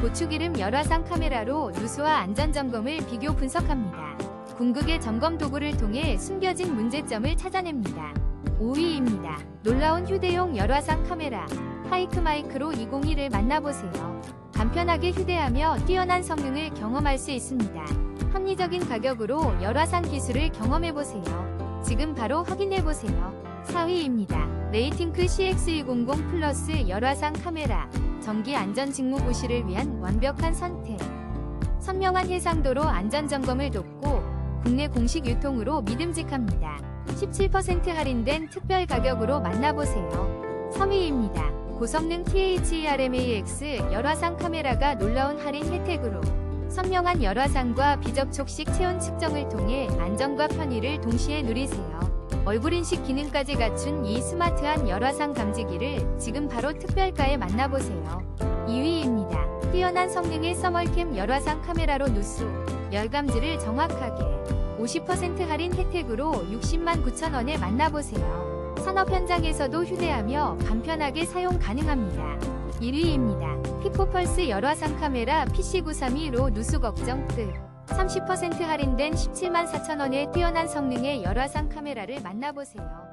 고추기름 열화상 카메라로 누수와 안전점검을 비교 분석합니다. 궁극의 점검 도구를 통해 숨겨진 문제점을 찾아냅니다. 5위입니다. 놀라운 휴대용 열화상 카메라 하이크 마이크로 201을 만나보세요. 간편하게 휴대하며 뛰어난 성능을 경험할 수 있습니다. 합리적인 가격으로 열화상 기술을 경험해보세요. 지금 바로 확인해보세요. 4위입니다. 레이팅크 CX200 플러스 열화상 카메라 전기 안전 직무 고시를 위한 완벽한 선택. 선명한 해상도로 안전 점검을 돕고 국내 공식 유통으로 믿음직합니다. 17% 할인된 특별 가격으로 만나보세요. 3위입니다. 고성능 THERMAX 열화상 카메라가 놀라운 할인 혜택으로 선명한 열화상과 비접촉식 체온 측정을 통해 안전과 편의를 동시에 누리세요. 얼굴 인식 기능까지 갖춘 이 스마트한 열화상 감지기를 지금 바로 특별가에 만나보세요. 2위입니다. 뛰어난 성능의 서멀캠 열화상 카메라로 누수, 열 감지를 정확하게 50% 할인 혜택으로 60만 9천 원에 만나보세요. 산업 현장에서도 휴대하며 간편하게 사용 가능합니다. 1위입니다. 피코펄스 열화상 카메라 PC932로 누수 걱정 끝. 30% 할인된 17만 4천 원의 뛰어난 성능의 열화상 카메라를 만나보세요.